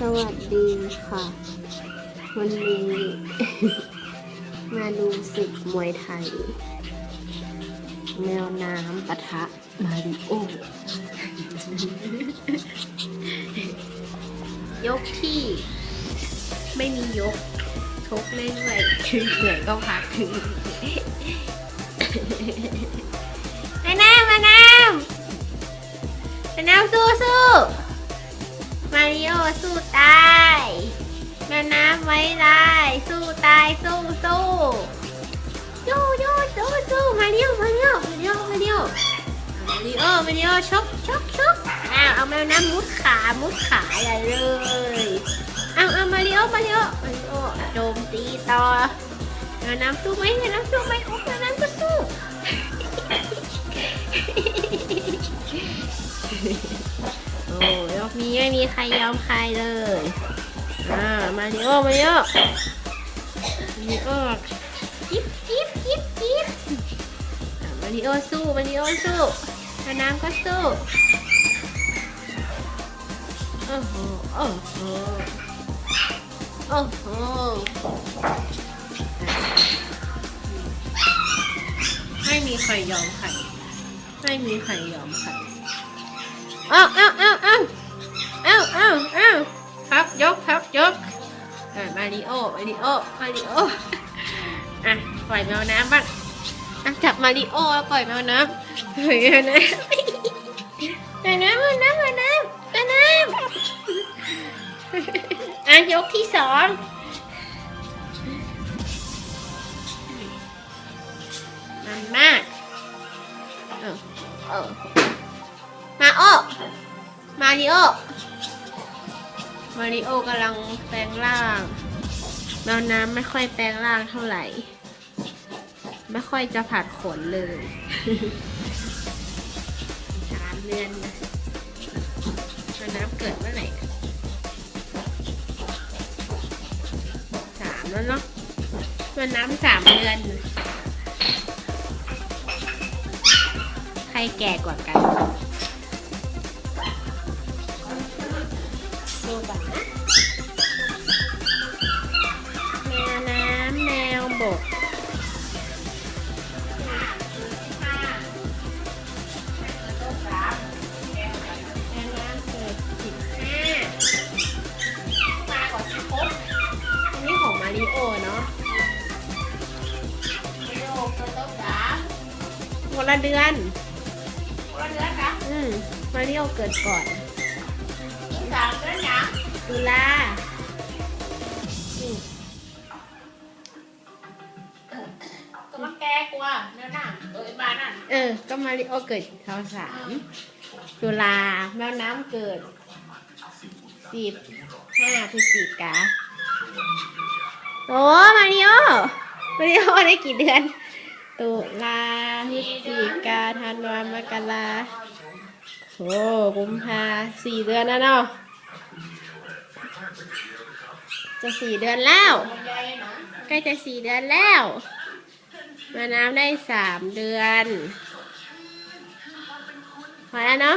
สวัสดีค่ะ วันนี้ มาดูศึกมวยไทย แมวน้ำปะทะมาริโอยกที่ ไม่มียกชกเรื่อยๆคือเหนื่อยก็พักมาน้ำมาน้ำมาน้ำสู้สู้ มาริโอสู้ตายมาน้ำไว้ลายสู้ตายสู้สู้สู้สู้สู้สู้มาริโอมาริโอมาริโอมาริโอมาริโอมาริโอชกชกชกอ้าวเอาแมวน้ำมุดขามุดขาใหญ่เลยเอาเอามาริโอมาริโอมาริโอโจมตีต่อแมวน้ำสู้ไหมแมวน้ำสู้ไหมโอ้แมวน้ำก็สู้ นี้ไม่มีใครยอมใครเลยอ่ามาริโอมาริโอมาริโอจิ๊บจิ๊บจิ๊บจิ๊บมาริโอสู้มาริโอสู้มาน้ำก็สู้โอ้โหโอ้โหโอ้โหอะไม่มีใครยอมใครไม่มีใครยอมใครอ้าวอ้าวอ้าวอ้าว อ้าวอ้าวอ้าวพับยกพับยกมาริโอมาริโอมาริโออะปล่อยแมวน้ำบ้างอะจับมาริโอแล้วปล่อยแมวน้ำปล่อยแมวน้ำแมวน้ำแมวน้ำแมวน้ำแมวน้ำอะยกที่สองมันมากเออเออมาโอมาริโอ มาริโอกำลังแปลงร่างแมวน้ำไม่ค่อยแปลงร่างเท่าไหร่ ไม่ค่อยจะผัดขนเลยสามเดือนนะแมวน้ำเกิดเมื่อไหร่สามแล้วเนาะแมวน้ำสามเดือน ใครแก่กว่ากัน ดูก่อนนะแมวน้ำแมวบกแมวน้ำเกิดสิบห้ามาก่อนสิครบอันนี้ของมาริโอเนาะมาริโอเกิดต้องสามคนละเดือนคนละเดือนนะอืมมาริโอเกิดก่อน สามเดือนนะตุลาก็มาแก้กว่าเนื้อหนังเอ้ยบ้านนั่นเออ ก็มาริโอเกิดเขาสามตุลาแมวน้ำเกิดสิบห้าพฤศจิกาโอ้มาริโอมาริโอได้กี่เดือน ตุลาพฤศจิกาธันวามกรา โอ้กุมภาสี่เดือนแล้วเนาะจะสี่เดือนแล้ว ใกล้จะสี่เดือนแล้ว มาน้ำได้สามเดือน พอแล้วเนาะ